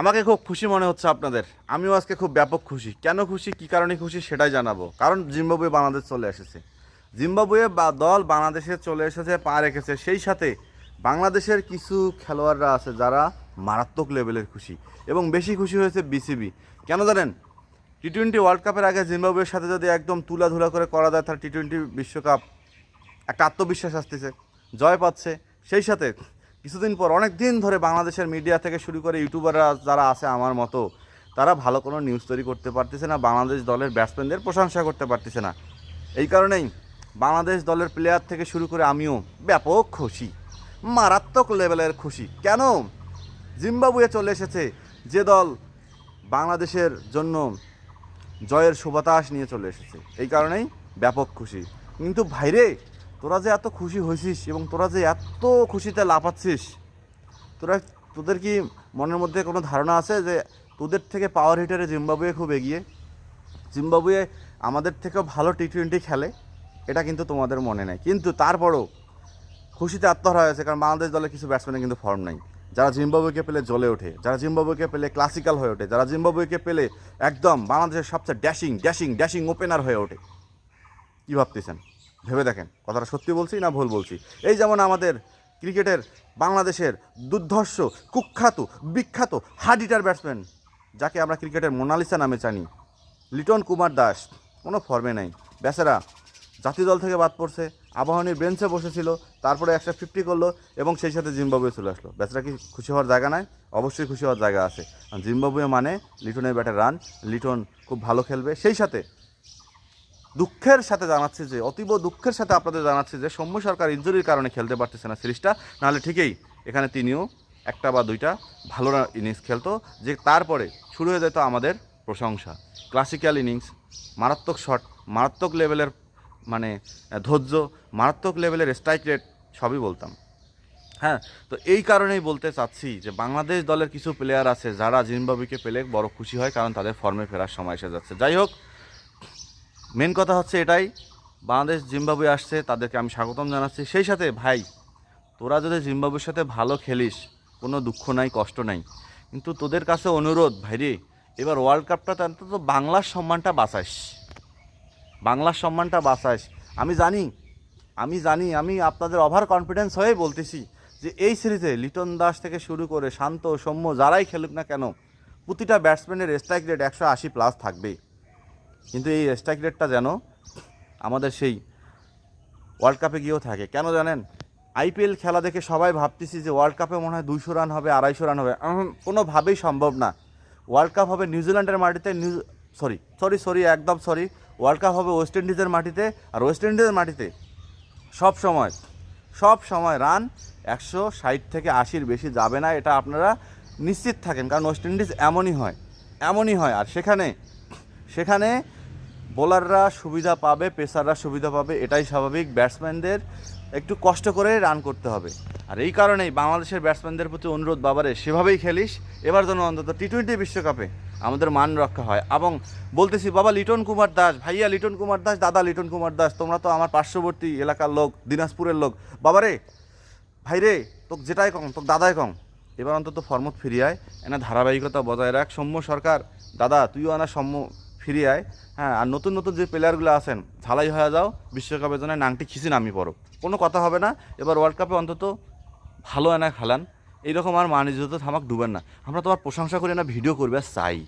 আমাকে খুব খুশি মনে হচ্ছে আপনাদের। আমিও আজকে খুব ব্যাপক খুশি। কেন খুশি, কি কারণে খুশি সেটাই জানাব। কারণ জিম্বাবুয়ে বাংলাদেশ চলে এসেছে। জিম্বাবুয়ে বা দল বাংলাদেশে চলে এসেছে, পা রেখেছে। সেই সাথে বাংলাদেশের কিছু খেলোয়াড়রা আছে যারা মারাত্মক লেভেলের খুশি এবং বেশি খুশি হয়েছে বিসিবি। কেন জানেন? টি টোয়েন্টি ওয়ার্ল্ড কাপের আগে জিম্বাবুয়ের সাথে যদি একদম তুলাধুলা করে করা যায় তার টি টোয়েন্টি বিশ্বকাপ একটা আত্মবিশ্বাস আসতেছে, জয় পাচ্ছে। সেই সাথে কিছুদিন পর, অনেক দিন ধরে বাংলাদেশের মিডিয়া থেকে শুরু করে ইউটিউবাররা যারা আছে আমার মতো, তারা ভালো কোনো নিউজ তৈরি করতে পারতেছে না, বাংলাদেশ দলের ব্যাটসম্যানদের প্রশংসা করতে পারতেছে না। এই কারণেই বাংলাদেশ দলের প্লেয়ার থেকে শুরু করে আমিও ব্যাপক খুশি, মারাত্মক লেভেলের খুশি। কেন? জিম্বাবুয়ে চলে এসেছে, যে দল বাংলাদেশের জন্য জয়ের সুবাতাস নিয়ে চলে এসেছে। এই কারণেই ব্যাপক খুশি। কিন্তু ভাইরে তোরা যে এত খুশি হয়েছিস এবং তোরা যে এত খুশিতে লাফাচ্ছিস, তোরা, তোদের কি মনের মধ্যে কোনো ধারণা আছে যে তোদের থেকে পাওয়ার হিটারে জিম্বাবুয়ে খুব এগিয়ে? জিম্বাবুয়ে আমাদের থেকেও ভালো টি টোয়েন্টি খেলে, এটা কিন্তু তোমাদের মনে নেই। কিন্তু তারপরও খুশিতে আত্মহারা হয়েছে, কারণ বাংলাদেশ দলের কিছু ব্যাটসম্যানের কিন্তু ফর্ম নাই। যারা জিম্বাবুয়েকে পেলে জ্বলে ওঠে, যারা জিম্বাবুয়েকে পেলে ক্লাসিক্যাল হয়ে ওঠে, যারা জিম্বাবুয়েকে পেলে একদম বাংলাদেশের সবচেয়ে ড্যাশিং ড্যাশিং ড্যাশিং ওপেনার হয়ে ওঠে। কী ভাবতেছেন? ভেবে দেখেন, কথাটা সত্যি বলছি না ভুল বলছি। এই যেমন আমাদের ক্রিকেটের বাংলাদেশের দুর্ধর্ষ, কুখ্যাত, বিখ্যাত হার্ড ব্যাটসম্যান, যাকে আমরা ক্রিকেটের মোনালিসা নামে জানি, লিটন কুমার দাস, কোনো ফর্মে নাই। বেচারা জাতীয় দল থেকে বাদ পড়ছে, আবাহনীর বেঞ্চে বসেছিল, তারপরে একশো ফিফটি করল এবং সেই সাথে জিম্বাবুয়ে চলে আসলো। বেচারা কি খুশি হওয়ার জায়গা নাই? অবশ্যই খুশি হওয়ার জায়গা আছে। জিম্বাবুয়ে মানে লিটনের ব্যাটে রান, লিটন খুব ভালো খেলবে। সেই সাথে দুঃখের সাথে জানাচ্ছি যে, অতীব দুঃখের সাথে আপনাদের জানাচ্ছি যে, সৌম্য সরকার ইঞ্জুরির কারণে খেলতে পারতেছে না সিরিজটা। নাহলে ঠিকই এখানে তিনিও একটা বা দুইটা ভালো ইনিংস খেলতো, যে তারপরে শুরু হয়ে যেত আমাদের প্রশংসা। ক্লাসিক্যাল ইনিংস মারাত্মক শট মারাত্মক লেভেলের মানে ধৈর্য, মারাত্মক লেভেলের স্ট্রাইক রেট সবই বলতাম। হ্যাঁ তো এই কারণেই বলতে চাচ্ছি যে, বাংলাদেশ দলের কিছু প্লেয়ার আছে যারা জিম্বাবুকে পেলে বড় খুশি হয়, কারণ তাদের ফর্মে ফেরার সময় এসে যাচ্ছে। যাই হোক মেন কথা হচ্ছে এটাই, বাংলাদেশ জিম্বাবুয়ে আসছে, তাদেরকে আমি স্বাগতম জানাচ্ছি। সেই সাথে, ভাই, তোরা যদি জিম্বাবুয়ের সাথে ভালো খেলিস, কোনো দুঃখ নাই, কষ্ট নাই। কিন্তু তোদের কাছে অনুরোধ, ভাইরে, এবার ওয়ার্ল্ড কাপটাতে অন্তত বাংলার সম্মানটা বাঁচাইস। বাংলার সম্মানটা বাঁচাইস। আমি জানি আমি জানি, আমি আপনাদের ওভার কনফিডেন্স হয়ে বলতেছি যে এই সিরিজে লিটন দাস থেকে শুরু করে শান্ত, সৌম্য, যারাই খেলুক না কেন, প্রতিটা ব্যাটসম্যানের স্ট্রাইক রেট একশো আশি প্লাস থাকবেই। কিন্তু এই স্ট্রাইক যেন আমাদের সেই ওয়ার্ল্ড কাপে গিয়েও থাকে। কেন জানেন? আইপিএল খেলা দেখে সবাই ভাবতেছি যে ওয়ার্ল্ড কাপে মনে হয় দুইশো রান হবে, আড়াইশো রান হবে। কোনোভাবেই সম্ভব না। ওয়ার্ল্ড কাপ হবে নিউজিল্যান্ডের মাটিতে নিউ সরি সরি সরি একদম সরি ওয়ার্ল্ড কাপ হবে ওয়েস্ট ইন্ডিজের মাটিতে আর ওয়েস্ট ইন্ডিজের মাটিতে সব সময় সব সময় রান একশো ষাট থেকে আশির বেশি যাবে না, এটা আপনারা নিশ্চিত থাকেন। কারণ ওয়েস্ট ইন্ডিজ এমনই হয় এমনই হয়। আর সেখানে সেখানে বোলাররা সুবিধা পাবে, পেসাররা সুবিধা পাবে, এটাই স্বাভাবিক। ব্যাটসম্যানদের একটু কষ্ট করে রান করতে হবে। আর এই কারণেই বাংলাদেশের ব্যাটসম্যানদের প্রতি অনুরোধ, বাবারে, সেভাবেই খেলিস। এবার যেন অন্তত টি টোয়েন্টি বিশ্বকাপে আমাদের মান রক্ষা হয়। এবং বলতেছি, বাবা, লিটন কুমার দাস, ভাইয়া লিটন কুমার দাস, দাদা লিটন কুমার দাস, তোমরা তো আমার পার্শ্ববর্তী এলাকার লোক, দিনাজপুরের লোক। বাবারে, ভাইরে তোক যেটাই কম তোক দাদাই কম। এবার অন্তত ফর্মত ফিরিয়ে আয়। এনা ধারাবাহিকতা বজায় রাখ। সৌম্য সরকার, দাদা, তুইও আনা সৌম্য ফিরিয়ে আয়। হ্যাঁ আর নতুন নতুন যে প্লেয়ারগুলো আছেন, ঝালাই হয়ে যাও বিশ্বকাপের জন্য নাংটি খিচি নামি পড়ো। কোনো কথা হবে না। এবার ওয়ার্ল্ড কাপে অন্তত ভালো এনা খেলান। এইরকম আর মানিজ থামাক ডুবেন না। আমরা তোমার প্রশংসা করি না, ভিডিও করবে চাই।